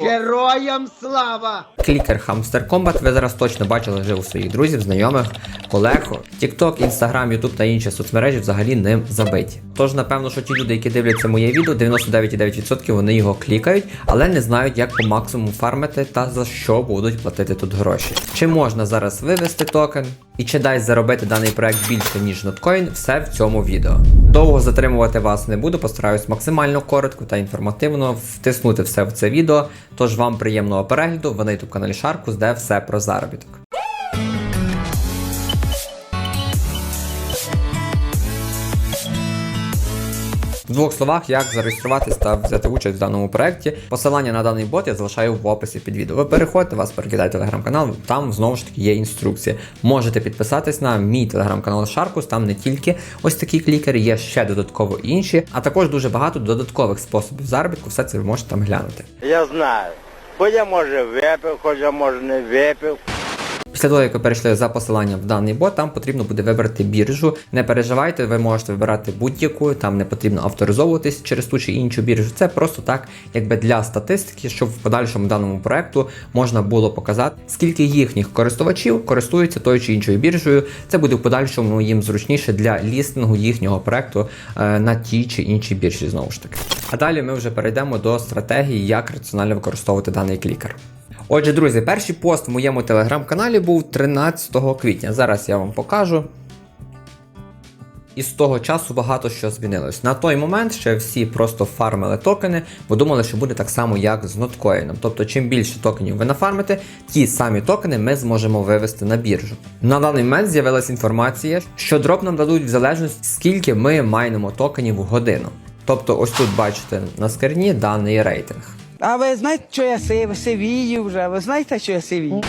Героям слава! Клікер Hamster Combat ви зараз точно бачили вже у своїх друзів, знайомих, колег. TikTok, Instagram, YouTube та інші соцмережі взагалі ним забиті. Тож, напевно, що ті люди, які дивляться моє відео, 99,9% вони його клікають, але не знають, як по максимуму фармити та за що будуть платити тут гроші. Чи можна зараз вивести токен? І чи дасть заробити даний проект більше, ніж ноткоін, все в цьому відео. Довго затримувати вас не буду, постараюсь максимально коротко та інформативно втиснути все в це відео. Тож вам приємного перегляду ви на YouTube каналі Шаркус, де все про заробіток. В двох словах, як зареєструватись та взяти участь в даному проєкті. Посилання на даний бот я залишаю в описі під відео. Ви переходьте, вас перекидає телеграм-канал, там знову ж таки є інструкція. Можете підписатись на мій телеграм-канал Шаркус, там не тільки ось такі клікери, є ще додатково інші, а також дуже багато додаткових способів заробітку. Все це ви можете там глянути. Я знаю. Хоч я може випив, хоч я може не випив. Після того, як ви перейшли за посиланням в даний бот, там потрібно буде вибрати біржу. Не переживайте, ви можете вибирати будь-яку, там не потрібно авторизовуватись через ту чи іншу біржу. Це просто так, якби для статистики, щоб в подальшому даному проекту можна було показати, скільки їхніх користувачів користуються тою чи іншою біржею. Це буде в подальшому їм зручніше для лістингу їхнього проекту е, на тій чи іншій біржі знову ж таки. А далі ми вже перейдемо до стратегії, як раціонально використовувати даний клікер. Отже, друзі, перший пост в моєму телеграм-каналі був 13 квітня. Зараз я вам покажу. І з того часу багато що змінилось. На той момент ще всі просто фармили токени, бо думали, що буде так само, як з ноткоїном. Тобто, чим більше токенів ви нафармите, ті самі токени ми зможемо вивести на біржу. На даний момент з'явилася інформація, що дроп нам дадуть в залежності, скільки ми майнимо токенів в годину. Тобто, ось тут бачите на скерні даний рейтинг. А ви знаєте, що я сив, сивію вже? Ви знаєте, що я сивію?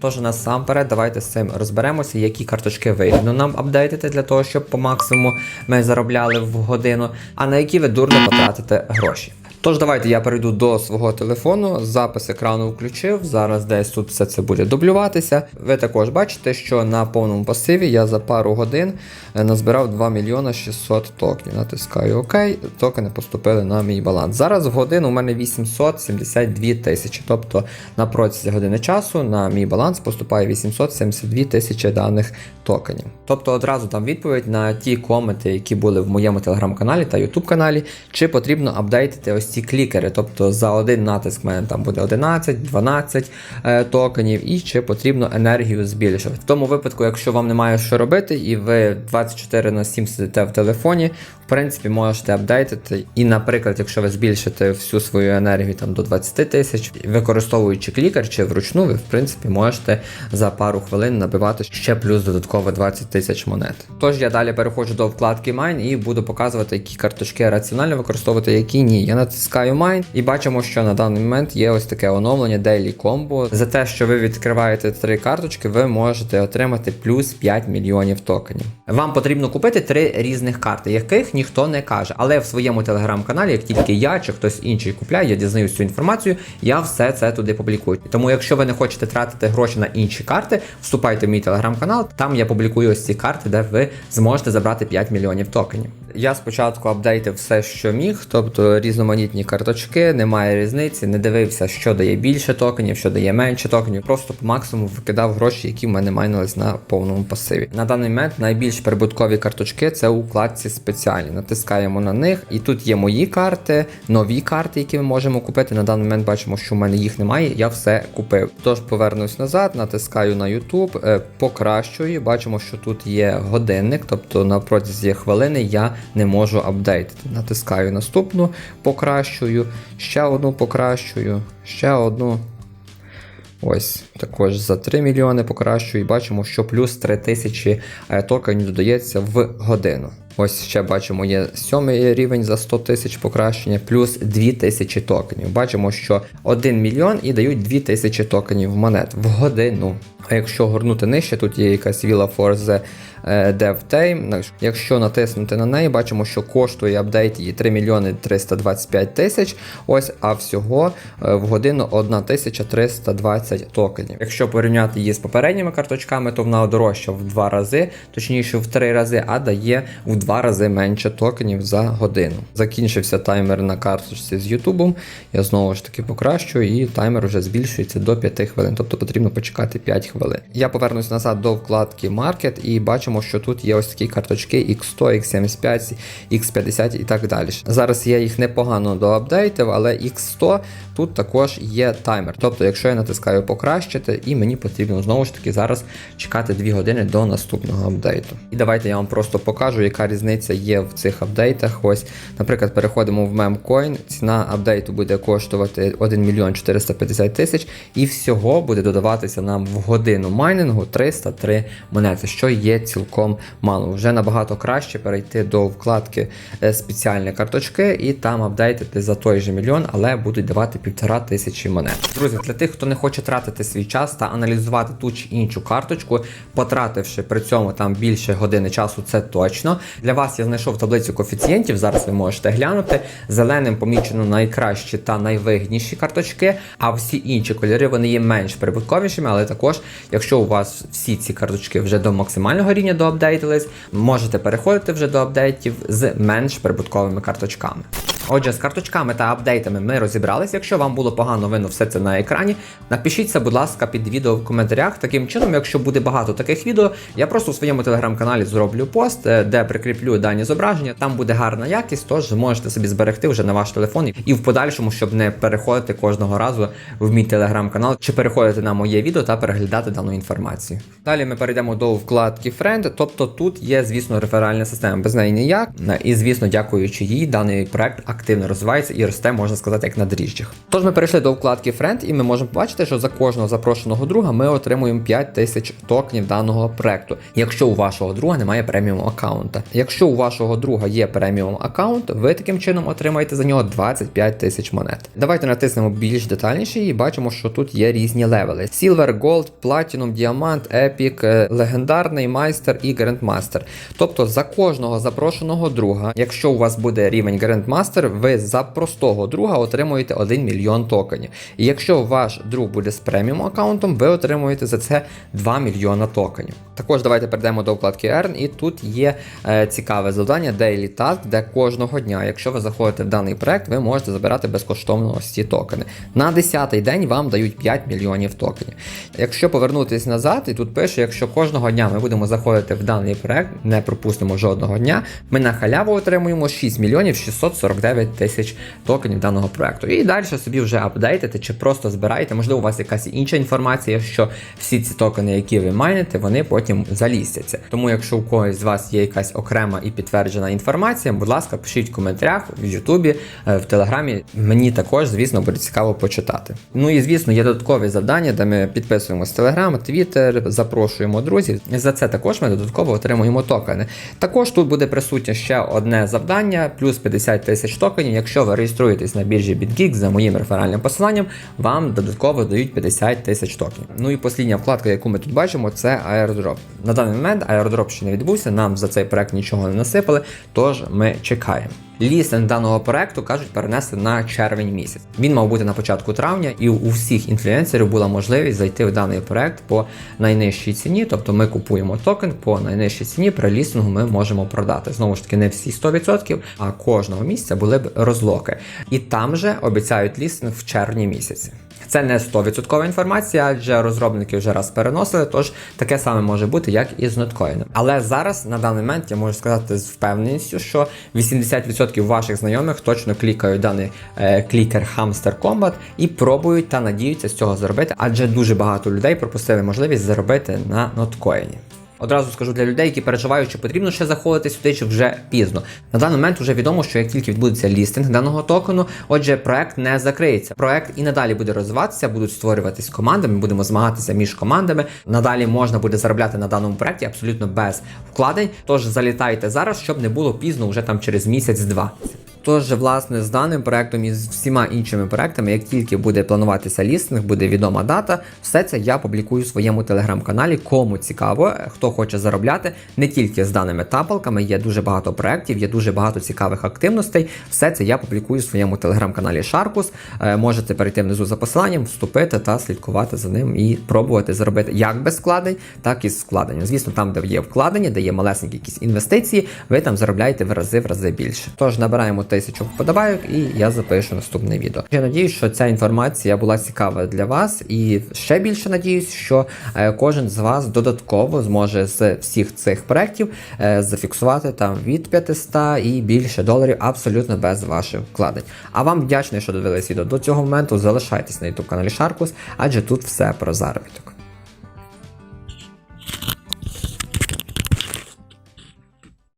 Тож насамперед, давайте з цим розберемося, які карточки вигідно нам апдейтити для того, щоб по максимуму ми заробляли в годину, а на які ви дурно потратите гроші. Тож давайте я перейду до свого телефону, запис екрану включив. Зараз десь тут все це буде дублюватися. Ви також бачите, що на повному пасиві я за пару годин е, назбирав 2 мільйона 600 токенів. Натискаю ОК, токени поступили на мій баланс. Зараз в годину у мене 872 тисячі. Тобто на протязі години часу на мій баланс поступає 872 тисячі даних токенів. Тобто одразу там відповідь на ті коменти, які були в моєму телеграм-каналі та ютуб каналі, чи потрібно апдейтити ось ці клікери. Тобто за один натиск в мене там буде 11, 12 е, токенів, і чи потрібно енергію збільшувати. В тому випадку, якщо вам немає що робити, і ви 24 на 7 сидите в телефоні, в принципі, можете апдейтити. І, наприклад, якщо ви збільшите всю свою енергію там до 20 тисяч, використовуючи клікер чи вручну, ви в принципі можете за пару хвилин набивати ще плюс додатково 20 тисяч монет. Тож я далі переходжу до вкладки Mine і буду показувати, які карточки раціонально використовувати, які ні. Я натискаю Mine і бачимо, що на даний момент є ось таке оновлення Daily Combo. За те, що ви відкриваєте три карточки, ви можете отримати плюс 5 мільйонів токенів. Вам потрібно купити три різних карти, яких ніхто не каже. Але в своєму телеграм-каналі, як тільки я чи хтось інший купляє, я дізнаюсь цю інформацію, я все це туди публікую. Тому, якщо ви не хочете тратити гроші на інші карти, вступайте в мій телеграм-канал. Там я публікую ось ці карти, де ви зможете забрати 5 мільйонів токенів. Я спочатку апдейтив все, що міг, тобто різноманітні карточки, немає різниці, не дивився, що дає більше токенів, що дає менше токенів. Просто по максимуму викидав гроші, які в мене майнились на повному пасиві. На даний момент найбільш прибуткові карточки це у вкладці спеціальні. Натискаємо на них, і тут є мої карти, нові карти, які ми можемо купити. На даний момент бачимо, що в мене їх немає. Я все купив. Тож повернусь назад, натискаю на YouTube, е, покращую. Бачимо, що тут є годинник, тобто на протязі хвилини я не можу апдейтити. Натискаю наступну, покращую, ще одну покращую, ще одну. Ось, також за 3 мільйони покращую і бачимо, що плюс 3 тисячі е, токенів додається в годину. Ось ще бачимо, є сьомий рівень за 100 тисяч покращення, плюс 2 тисячі токенів. Бачимо, що 1 мільйон і дають 2 тисячі токенів монет в годину. А якщо горнути нижче, тут є якась Villa Force е, DevTime. Якщо натиснути на неї, бачимо, що коштує апдейт її 3 мільйони 325 тисяч. Ось, а всього е, в годину 1320 токенів. Якщо порівняти її з попередніми карточками, то вона дорожча в 2 рази, точніше в 3 рази, а дає в два рази менше токенів за годину. Закінчився таймер на карточці з Ютубом. Я знову ж таки покращую, і таймер вже збільшується до 5 хвилин, тобто потрібно почекати 5 хвилин. Я повернусь назад до вкладки Market і бачимо, що тут є ось такі карточки X100, X75, X50 і так далі. Зараз я їх непогано доапдейтив, але X100 тут також є таймер. Тобто, якщо я натискаю покращити, і мені потрібно знову ж таки зараз чекати 2 години до наступного апдейту. І давайте я вам просто покажу, яка різниця є в цих апдейтах. Ось, наприклад, переходимо в мемкоін. Ціна апдейту буде коштувати 1 мільйон 450 тисяч, і всього буде додаватися нам в годину майнінгу 303 монети, що є цілком мало. Вже набагато краще перейти до вкладки е, спеціальні карточки і там апдейтити за той же мільйон, але будуть давати півтора тисячі монет. Друзі, для тих, хто не хоче тратити свій час та аналізувати ту чи іншу карточку, потративши при цьому там більше години часу, це точно. Для вас я знайшов таблицю коефіцієнтів. Зараз ви можете глянути. Зеленим помічено найкращі та найвигідніші карточки, а всі інші кольори вони є менш прибутковішими, але також, якщо у вас всі ці карточки вже до максимального рівня доапдейтились, можете переходити вже до апдейтів з менш прибутковими карточками. Отже, з карточками та апдейтами ми розібрались. Якщо вам було погано видно все це на екрані, напишіться, будь ласка, під відео в коментарях. Таким чином, якщо буде багато таких відео, я просто у своєму телеграм-каналі зроблю пост, е, де прикріплю дані зображення. Там буде гарна якість, тож можете собі зберегти вже на ваш телефон і в подальшому, щоб не переходити кожного разу в мій телеграм-канал чи переходити на моє відео та переглядати дану інформацію. Далі ми перейдемо до вкладки Friend, тобто тут є, звісно, реферальна система, без неї ніяк. І звісно, дякуючи їй, даний проект активно розвивається і росте, можна сказати, як на дріжджах. Тож ми перейшли до вкладки Friend, і ми можемо побачити, що за кожного запрошеного друга ми отримуємо 5 тисяч токенів даного проекту, якщо у вашого друга немає преміум аккаунта. Якщо у вашого друга є преміум аккаунт, ви таким чином отримаєте за нього 25 тисяч монет. Давайте натиснемо більш детальніше і бачимо, що тут є різні левели: Silver, Gold, Platinum, Діамант, Epic, легендарний майстер і Grandmaster. Тобто за кожного запрошеного друга, якщо у вас буде рівень Grandmaster, ви за простого друга отримуєте 1 мільйон токенів. І якщо ваш друг буде з преміум аккаунтом, ви отримуєте за це 2 мільйона токенів. Також давайте перейдемо до вкладки Earn, і тут є е, цікаве завдання Daily Task, де кожного дня, якщо ви заходите в даний проект, ви можете забирати безкоштовно ось ці токени. На 10-й день вам дають 5 мільйонів токенів. Якщо повернутися назад, і тут пише, якщо кожного дня ми будемо заходити в даний проект, не пропустимо жодного дня, ми на халяву отримуємо 6 мільйонів 649 тисяч токенів даного проекту. І далі собі вже апдейтите чи просто збираєте. Можливо, у вас якась інша інформація, що всі ці токени, які ви майните, вони потім залістяться. Тому, якщо у когось з вас є якась окрема і підтверджена інформація, будь ласка, пишіть в коментарях в Ютубі, е, в Телеграмі. Мені також, звісно, буде цікаво почитати. Ну і звісно, є додаткові завдання, де ми підписуємось Телеграм, Твіттер, запрошуємо друзів. За це також ми додатково отримуємо токени. Також тут буде присутнє ще одне завдання, плюс 50 тисяч токенів. Якщо ви реєструєтесь на біржі BitGeek за моїм реферальним посиланням, вам додатково дають 50 тисяч токенів. Ну і послідня вкладка, яку ми тут бачимо, це airdrop. На даний момент airdrop ще не відбувся, нам за цей проект нічого не насипали, тож ми чекаємо. Лістинг даного проекту кажуть перенесли на червень місяць. Він мав бути на початку травня, і у всіх інфлюенсерів була можливість зайти в даний проект по найнижчій ціні. Тобто ми купуємо токен по найнижчій ціні. При лістингу ми можемо продати. Знову ж таки, не всі 100%, а кожного місяця були б розлоки. І там же обіцяють лістинг в червні місяці. Це не 100% інформація, адже розробники вже раз переносили, тож таке саме може бути, як і з ноткоїном. Але зараз на даний момент я можу сказати з впевненістю, що 80% ваших знайомих точно клікають даний е, клікер Hamster Combat і пробують та надіються з цього заробити, адже дуже багато людей пропустили можливість заробити на ноткоїні. Одразу скажу для людей, які переживають, чи потрібно ще заходити сюди, чи вже пізно. На даний момент вже відомо, що як тільки відбудеться лістинг даного токену, отже, проект не закриється. Проект і надалі буде розвиватися, будуть створюватись команди. Ми будемо змагатися між командами. Надалі можна буде заробляти на даному проекті абсолютно без вкладень. Тож залітайте зараз, щоб не було пізно вже там через місяць-два. Тож, власне, з даним проектом і з всіма іншими проектами, як тільки буде плануватися лістинг, буде відома дата, все це я публікую в своєму телеграм-каналі. Кому цікаво, хто хоче заробляти не тільки з даними тапалками, є дуже багато проєктів, є дуже багато цікавих активностей. Все це я публікую в своєму телеграм-каналі Sharkus. Е, Можете перейти внизу за посиланням, вступити та слідкувати за ним і пробувати заробити як без вкладень, так і з вкладенням. Звісно, там, де є вкладення, де є малесенькі якісь інвестиції, ви там заробляєте в рази в рази більше. Тож набираємо тисячу вподобайок і я запишу наступне відео. Я надіюсь, що ця інформація була цікава для вас, і ще більше надіюсь, що е, кожен з вас додатково зможе з всіх цих проєктів е, зафіксувати там від 500 і більше доларів абсолютно без ваших вкладень. А вам вдячний, що додивились відео до цього моменту. Залишайтесь на YouTube каналі Sharkus, адже тут все про заробіток.